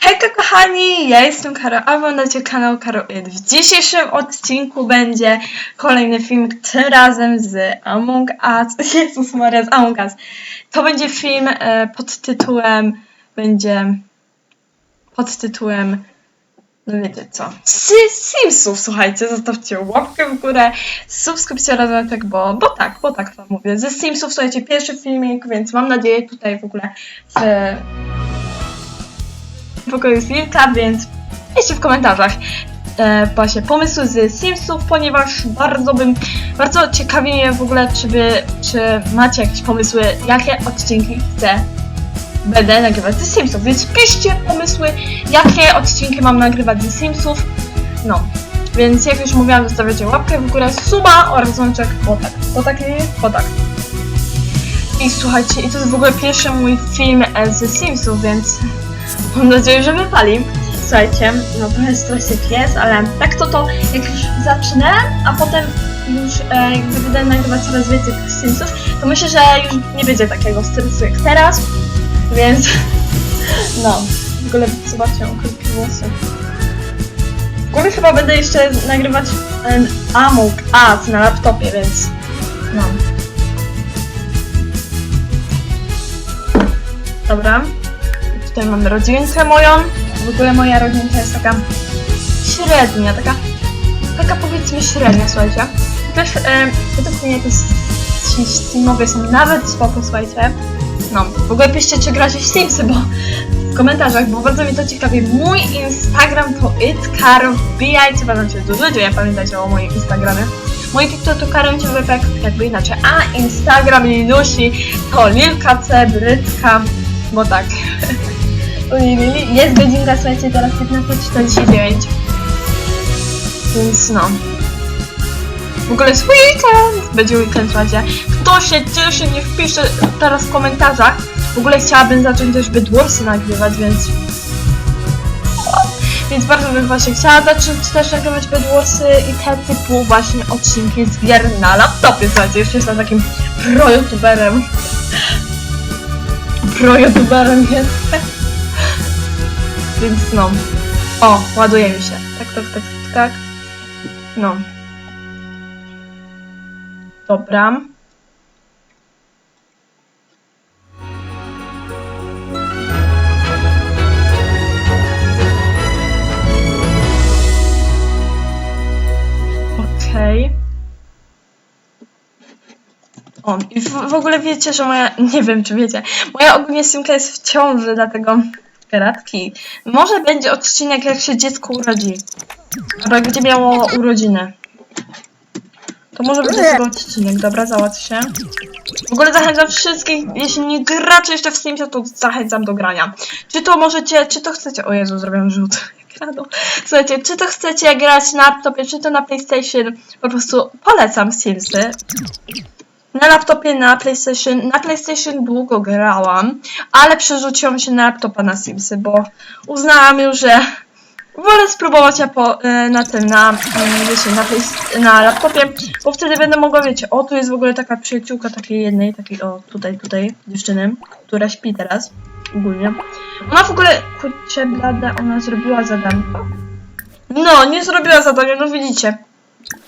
Hejka kochani, ja jestem Karo, a wy oglądacie kanał Karo It. W dzisiejszym odcinku będzie kolejny film, tym razem z Among Us. Jezus Maria, z Among Us. To będzie film e, pod tytułem, będzie pod tytułem, no wiecie co, z Simsów, słuchajcie, zostawcie łapkę w górę, subskrypcję oraz tak, bo, bo tak, bo tak wam mówię. Ze Simsów, słuchajcie, pierwszy filmik, więc mam nadzieję tutaj w ogóle w w pokoju Lilka, więc piszcie w komentarzach e, właśnie pomysły z Simsów, ponieważ bardzo bym, bardzo ciekawi mnie w ogóle, czy wy, czy macie jakieś pomysły, jakie odcinki chcę będę nagrywać ze Simsów, więc piszcie pomysły, jakie odcinki mam nagrywać ze Simsów, no. Więc jak już mówiłam, zostawiacie łapkę w górę, suba oraz dzwoneczek, bo tak, bo tak bo tak. I słuchajcie, i to jest w ogóle pierwszy mój film e, ze Simsów, więc Mam nadzieję, że wypali. Słuchajcie, no trochę stresik jest, ale tak to to, jak już zacznę, a potem już e, jakby będę nagrywać coraz więcej tych Simsów, to myślę, że już nie będzie takiego stresu jak teraz, więc no, w ogóle zobaczcie, krótkie włosy. W ogóle chyba będę jeszcze nagrywać e, Among Us na laptopie, więc no. Dobra. Tutaj mamy rodzinkę moją. W ogóle moja rodzinka jest taka średnia, taka, taka powiedzmy średnia, słuchajcie. Też e, według mnie te Steamowie są nawet spoko, słuchajcie. No, w ogóle piszcie, czy gracie w Simsy, bo w komentarzach, bo bardzo mnie to ciekawi. Mój Instagram to itkaro, wbijajcie, tam się dużo dzieje, pamiętajcie o moim Instagramie. Mój TikTok to Karol Ciewepek, jakby inaczej, a Instagram Lilusi to Lilka C, bo tak. Jest godzinka, słuchajcie, teraz 15.49. Więc no. W ogóle jest weekend! Będzie weekend, słuchajcie. Kto się cieszy, niech pisze teraz w komentarzach. W ogóle chciałabym zacząć też Bedwarsy nagrywać, więc... Więc bardzo bym właśnie chciała zacząć też nagrywać Bedwarsy i te typu właśnie odcinki z gier na laptopie, słuchajcie. Już jestem takim pro-youtuberem. Pro-youtuberem jestem. Więc no. O, ładuje mi się. Tak, tak, tak, tak. No. Dobra. Okej. O, i w, w ogóle wiecie, że moja, nie wiem czy wiecie, moja ogólnie Simka jest w ciąży, dlatego Karatki. Może będzie odcinek, jak się dziecko urodzi. Albo jak będzie miało urodziny. To może będzie tego odcinek, dobra, załatw się. W ogóle zachęcam wszystkich, jeśli nie gracie jeszcze w Simsie, to zachęcam do grania. Czy to możecie, czy to chcecie, o Jezu, zrobiłem rzut. Słuchajcie, czy to chcecie grać na laptopie, czy to na PlayStation, po prostu polecam Simsy. Na laptopie, na PlayStation, na PlayStation długo grałam, ale przerzuciłam się na laptopa na Simsy, bo uznałam już, że wolę spróbować ja po, e, na tym, na, e, wiecie, na, play, na laptopie, bo wtedy będę mogła, wiecie, o, tu jest w ogóle taka przyjaciółka takiej jednej, takiej, o, tutaj, tutaj, dziewczyny, która śpi teraz, ogólnie. Ona w ogóle, kurczę blada, ona zrobiła zadanko. No, nie zrobiła zadania, no widzicie.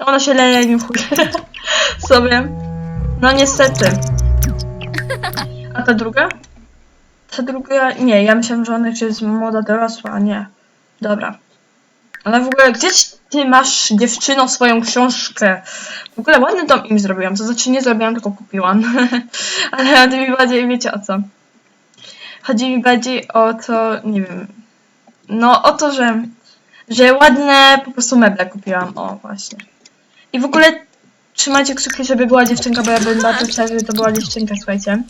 Ona się leje, nie sobie. No niestety. A ta druga? Ta druga, nie, ja myślałam, że ona jest młoda dorosła, a nie. Dobra. Ale w ogóle, gdzie ty masz, dziewczyno, swoją książkę? W ogóle ładny dom im zrobiłam, to znaczy nie zrobiłam, tylko kupiłam. Ale chodzi mi bardziej, wiecie o co? Chodzi mi bardziej o to, nie wiem, no o to, że, że ładne po prostu meble kupiłam, o właśnie. I w ogóle trzymajcie kciuki, żeby była dziewczynka, bo ja bym bardzo chciała, żeby to była dziewczynka, słuchajcie.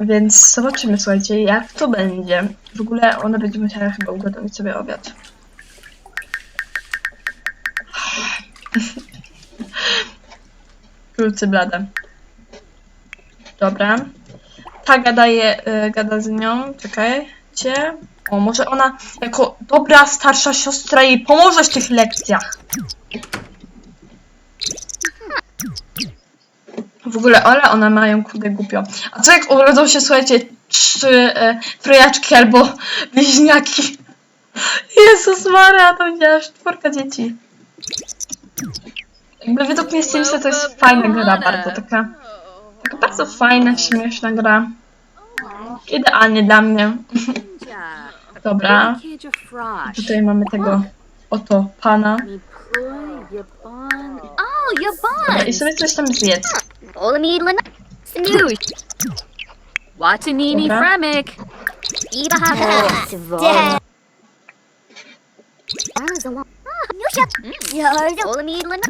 Więc zobaczymy, słuchajcie, jak to będzie. W ogóle ona będzie musiała chyba ugotować sobie obiad. Krótcy blade. Dobra. Ta gadaje, y, gada z nią, czekajcie. O, może ona jako dobra starsza siostra jej pomoże w tych lekcjach. W ogóle, ale one mają kurde głupio. A co jak urodzą się, słuchajcie, trzy e, trojaczki albo bliźniaki. Jezus Maria, to widziałaś czwórka dzieci. Jakby według mnie Simsy to jest fajna gra, bardzo taka, taka bardzo fajna, śmieszna gra. Idealnie dla mnie. Dobra, tutaj mamy tego oto pana. Dobra, I sobie coś tam zjedz. Olamiedlin Snoosh Watanini Fremic Ibaha Yushap Olamiedlin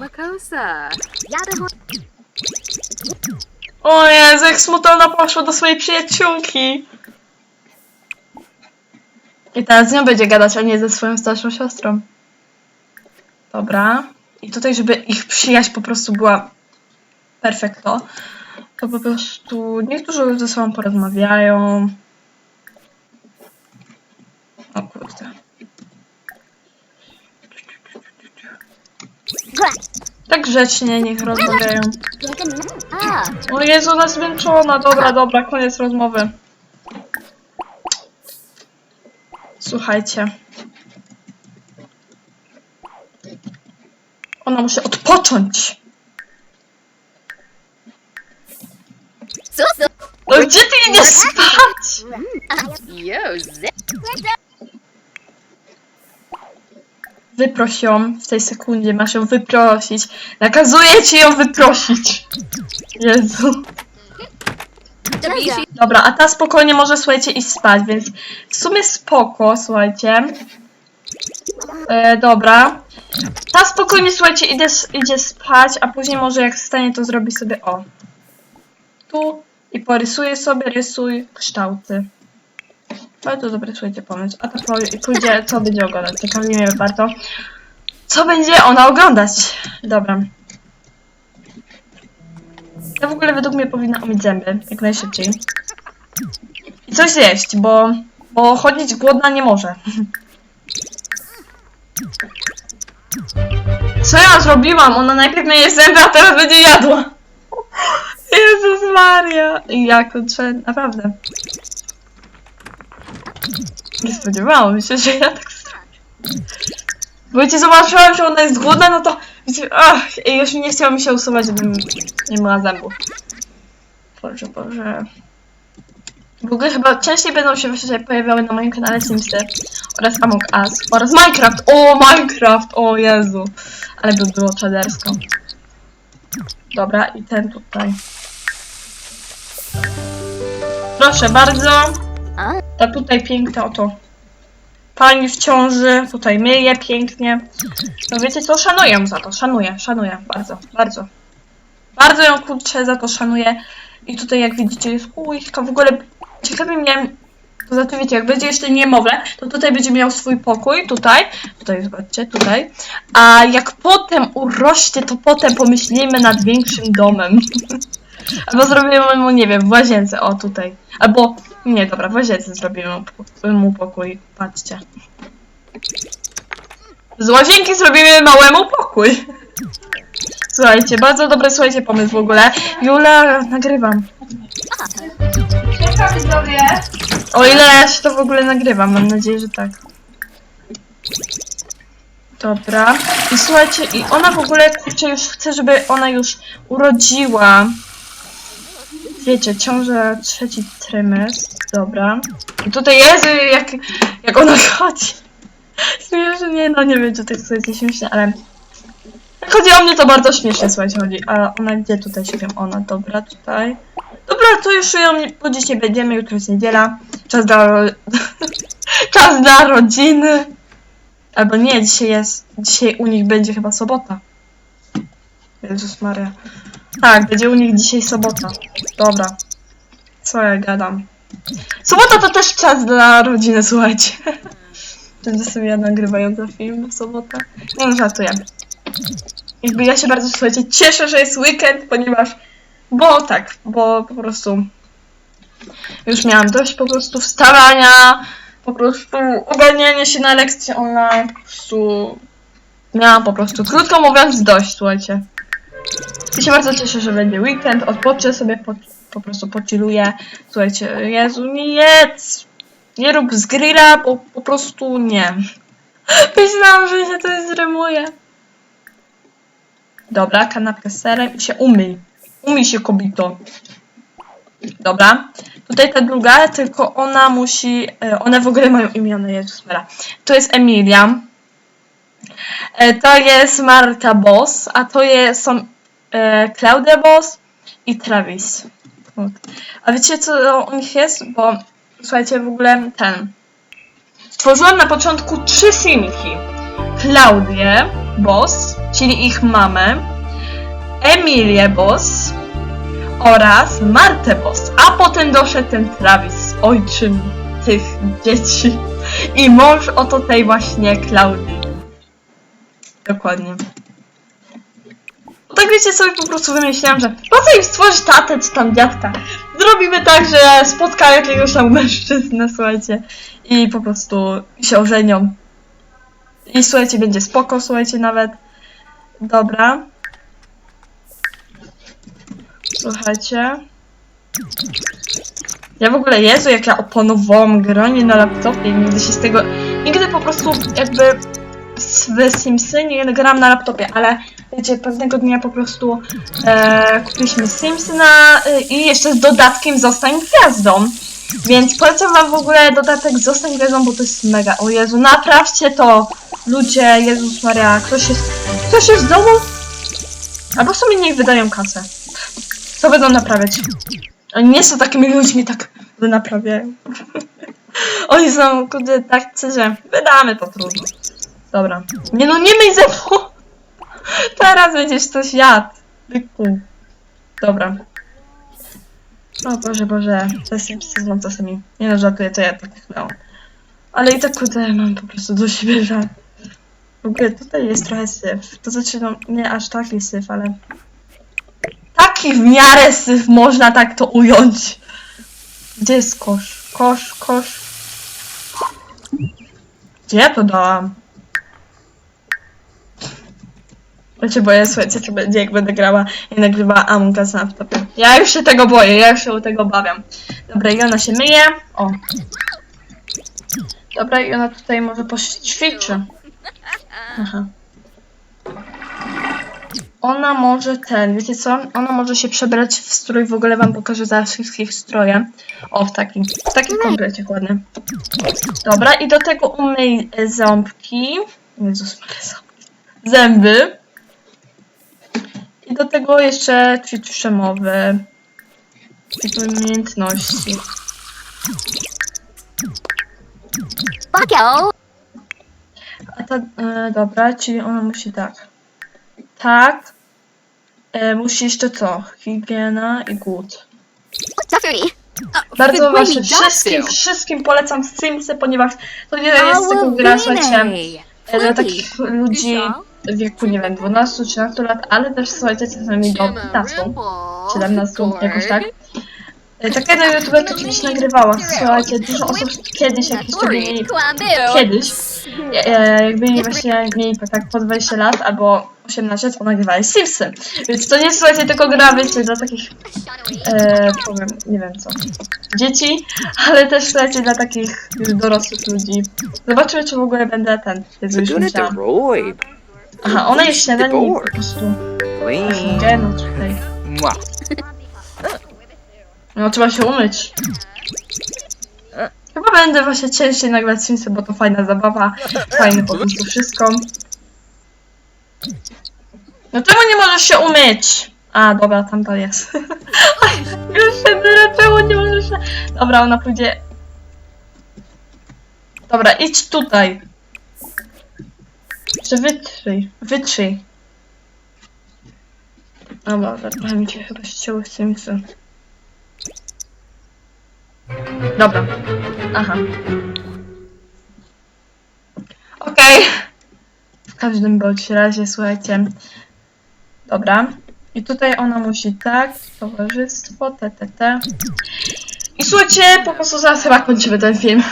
Wakosa Yadaho O Jezek, smutna poszła do. I teraz z nią będzie gadać, a nie ze swoją starszą siostrą. Dobra. I tutaj, żeby ich przyjaźń po prostu była perfekto, to po prostu niektórzy ze sobą porozmawiają. O kurde. Tak grzecznie niech rozmawiają. O Jezu, ona zmęczona. Dobra, dobra, koniec rozmowy. Słuchajcie. Ona musi odpocząć. No gdzie ty idziesz spać? Wyproś ją w tej sekundzie, masz ją wyprosić. Nakazuję ci ją wyprosić. Jezu. Dobra, a ta spokojnie może, słuchajcie, iść spać, więc w sumie spoko, słuchajcie. E, dobra. Ta spokojnie, słuchajcie, idzie, idzie spać, a później może jak wstanie, to zrobi sobie o. Tu i porysuje sobie, rysuj kształty. Bardzo dobry, słuchajcie, pomysł. A i pójdzie, co będzie oglądać. Ciekawi mnie bardzo. Co będzie ona oglądać? Dobra. Ja w ogóle według mnie powinna umyć zęby, jak najszybciej. I coś zjeść, bo, bo chodzić głodna nie może. Co ja zrobiłam? Ona najpierw myje zęby, a teraz będzie jadła. Jezus Maria. I ja naprawdę. Nie spodziewałam się, że ja tak zrobię. Bo wiecie, zobaczyłam, że ona jest głodna, no to ach, i już nie chciało mi się usuwać, żebym nie miała zębów. Boże, Boże. W ogóle chyba częściej będą się właśnie pojawiały na moim kanale Simsy oraz Among Us oraz Minecraft. O, Minecraft! O Jezu! Ale by było czadersko. Dobra, i ten tutaj. Proszę bardzo. Ta tutaj piękna oto pani w ciąży, tutaj myje pięknie. No wiecie co, szanuję ją za to, szanuję, szanuję, bardzo, bardzo. Bardzo ją kurczę za to szanuję. I tutaj jak widzicie jest ujka, w ogóle ciekawi mnie, poza tym wiecie, jak będzie jeszcze niemowlę, to tutaj będzie miał swój pokój, tutaj, tutaj zobaczcie, tutaj. A jak potem urośnie, to potem pomyślimy nad większym domem. Albo zrobimy mu, nie wiem, w łazience, o tutaj. Albo, nie, dobra, w łazience zrobimy mu pok- mu pokój, patrzcie. Z łazienki zrobimy małemu pokój. Słuchajcie, bardzo dobry, słuchajcie, pomysł w ogóle. Jula, nagrywam. Cześć widzowie! O ile ja się to w ogóle nagrywam, mam nadzieję, że tak. Dobra. I słuchajcie, i ona w ogóle, kurczę, już chce, żeby ona już urodziła. Wiecie, ciąża trzeci trymestr. Dobra. I tutaj Jezu, jak, jak ona chodzi. Śmiesznie, no nie wiem, czy to jest śmieszne, ale... Jak chodzi o mnie, to bardzo śmiesznie, słuchajcie, chodzi. A ona gdzie tutaj śpią? Ona, dobra, tutaj. Dobra, to już ją budzić nie będziemy, jutro jest niedziela. Czas dla... ro- Czas dla rodziny. Albo nie, dzisiaj jest... Dzisiaj u nich będzie chyba sobota. Jezus Maria. Tak, będzie u nich dzisiaj sobota. Dobra. Co ja gadam? Sobota to też czas dla rodziny, słuchajcie. Będę sobie ja nagrywająca film w sobotę. Nie no, żartuję. Jakby ja się bardzo, słuchajcie, cieszę, że jest weekend, ponieważ... Bo tak, bo po prostu... Już miałam dość po prostu wstawania, po prostu ogarniania się na lekcje online, po prostu... Miałam po prostu, krótko mówiąc, dość, słuchajcie. I się bardzo cieszę, że będzie weekend, odpoczę sobie, po, po prostu pociluję. Słuchajcie, Jezu, nie jedz! Nie rób z grilla, bo po prostu nie. Myślałam, że się to zrymuje. Dobra, kanapkę z serem i się umyj. Umyj się, kobito. Dobra. Tutaj ta druga, tylko ona musi... e, One w ogóle mają imiona, Jezus Mara. To jest Emilia. E, To jest Marta Boss, a to jest, są e, Claudia Boss i Travis. A wiecie co u nich jest? Bo słuchajcie, w ogóle ten. Stworzyłam na początku trzy simki. Klaudię Boss, czyli ich mamę, Emilię Boss oraz Martę Boss. A potem doszedł ten Travis, ojczym tych dzieci i mąż oto tej właśnie Klaudii. Dokładnie. Tak wiecie sobie po prostu wymyśliłam, że po co im stworzyć tatę czy tam dziadka? Zrobimy tak, że spotka jakiegoś tam mężczyznę, słuchajcie, i po prostu się ożenią. I słuchajcie, będzie spoko, słuchajcie, nawet. Dobra. Słuchajcie. Ja w ogóle, Jezu, jak ja opanowałam granie na laptopie, nigdy się z tego, nigdy po prostu jakby w Simsy nie gram na laptopie, ale wiecie, pewnego dnia po prostu e, kupiliśmy Simsy e, i jeszcze z dodatkiem Zostań Gwiazdą. Więc polecam wam w ogóle dodatek Zostań Gwiazdą, bo to jest mega. O Jezu, naprawcie to! Ludzie, Jezus Maria, ktoś jest, ktoś jest w domu? Albo sobie niech wydają kasę. Co będą naprawiać? Oni nie są takimi ludźmi, tak by naprawiają. Oni są, kurde, tak, że wydamy to trudno. Dobra. Nie no, nie myj! Teraz będziesz coś jadł. Byku. Dobra. O Boże, Boże. To jest sezon czasami. Nie no, żartuję, to ja tak miałam. Ale i tak kurde, mam po prostu do siebie żal. W ogóle tutaj jest trochę syf. To znaczy, no, nie aż taki syf, ale... Taki w miarę syf, można tak to ująć. Gdzie jest kosz? Kosz, kosz. Gdzie ja to dałam? Ja się boję, słuchajcie, co będzie, jak będę grała i nagrywała Among Us na laptopie. Ja już się tego boję, ja już się u tego obawiam. Dobra, i ona się myje. O. Dobra, i ona tutaj może poćwiczy. Aha. Ona może ten, wiecie co? Ona może się przebrać w strój, w ogóle wam pokażę zaraz wszystkich stroje. O, w takim, w takim komplecie ładny. Dobra, i do tego umyj ząbki. Jezus Maria, ząbki. Zęby. I do tego jeszcze ćwicz przemowy. I umiejętności. A ta, e, dobra, czyli ona musi tak. Tak. E, musi jeszcze co? Higiena i głód. Jeffrey. Bardzo właśnie wszystkim, wszystkim polecam Simsy, ponieważ to nie jest tylko gra, słuchajcie, e, dla takich ludzi wieku, nie wiem, 12-13 lat, ale też, słuchajcie, czasami do 15, 17, jakoś tak. E, Takie na YouTube to oczywiście nagrywała. Słuchajcie, dużo osób kiedyś, jak jeszcze mieli, kiedyś, e, jak byli właśnie mieli tak po 20 lat albo 18, to nagrywali Simsy. Więc to nie słuchajcie, tylko gra, wiecie, dla takich e, powiem, nie wiem co, dzieci, ale też słuchajcie dla takich już dorosłych ludzi. Zobaczymy, czy w ogóle będę ten, Jezu, już Doing Aha, ona jest śniadanie po prostu Clean. idzie, no tutaj. No, trzeba się umyć. Chyba będę właśnie częściej nagrywać Simsy, bo to fajna zabawa, fajne po prostu wszystko. No czemu nie możesz się umyć? A, dobra, tam to jest. Już się tyle, czemu nie możesz się... Dobra, ona pójdzie... Dobra, idź tutaj. Czy wytrzyj, wytrzyj. Dobra, trochę mi się chyba ścięły Simsy. Dobra. Aha. Okej. W każdym bądź razie, słuchajcie. Dobra. I tutaj ona musi tak, towarzystwo, t, t, t. I słuchajcie, po prostu zaraz chyba kończymy ten film.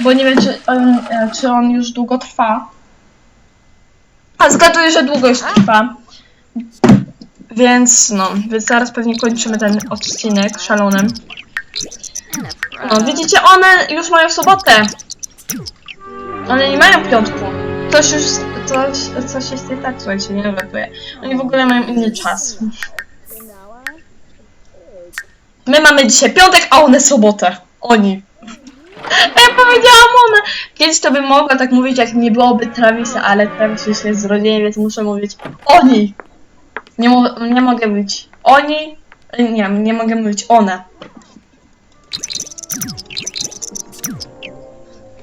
Bo nie wiem, czy e, czy on już długo trwa. A zgaduję, że długo już trwa. Więc no, więc zaraz pewnie kończymy ten odcinek szalonym. No, widzicie, one już mają sobotę. One nie mają piątku. Coś już, coś, coś jest nie tak, słuchajcie, nie ratuje. Oni w ogóle mają inny czas. My mamy dzisiaj piątek, a one sobotę. Oni. A ja powiedziałam one. Kiedyś to bym mogła tak mówić, jak nie byłoby Travisa, ale Travis już jest z rodziny, więc muszę mówić oni. Nie, nie mogę być oni. Nie, nie mogę mówić one.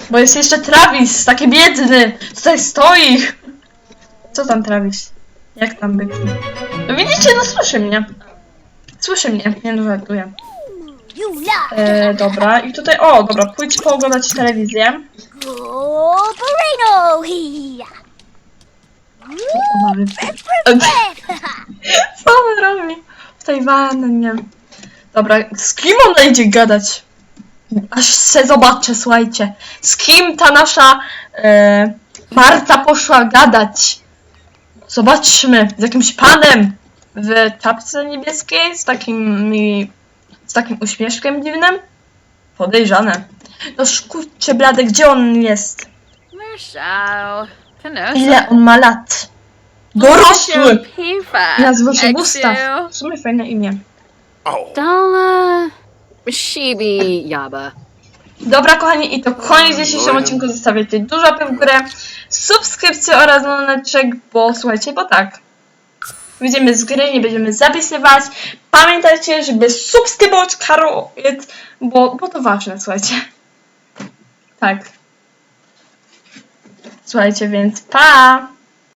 Bo jest jeszcze Travis, taki biedny. Tutaj stoi. Co tam Travis? Jak tam byki? No widzicie, no słyszy mnie. Słyszy mnie, nie żartuję. E, dobra, i tutaj, o, dobra, pójdź pooglądać telewizję. Co on robi? W Tajwanie. Dobra, z kim ona idzie gadać? Aż se zobaczę, słuchajcie. Z kim ta nasza e, Marta poszła gadać? Zobaczmy, z jakimś panem w czapce niebieskiej, z takim, z takim uśmieszkiem dziwnym. Podejrzane. No szkurcie blade, gdzie on jest? Marshall. Canosa. Ile on ma lat? Dorosły! Nazywa się Gustaw. W sumie fajne imię. Dala. Shibi Yaba. Dobra, kochani, i to koniec dzisiejszego odcinku. Zostawiajcie dużo łapek w górę, subskrypcję oraz dzwoneczek, bo słuchajcie, bo tak. Wyjdziemy z gry, nie będziemy zapisywać. Pamiętajcie, żeby subskrybować kanał, bo, bo to ważne, słuchajcie. Tak. Słuchajcie, więc pa!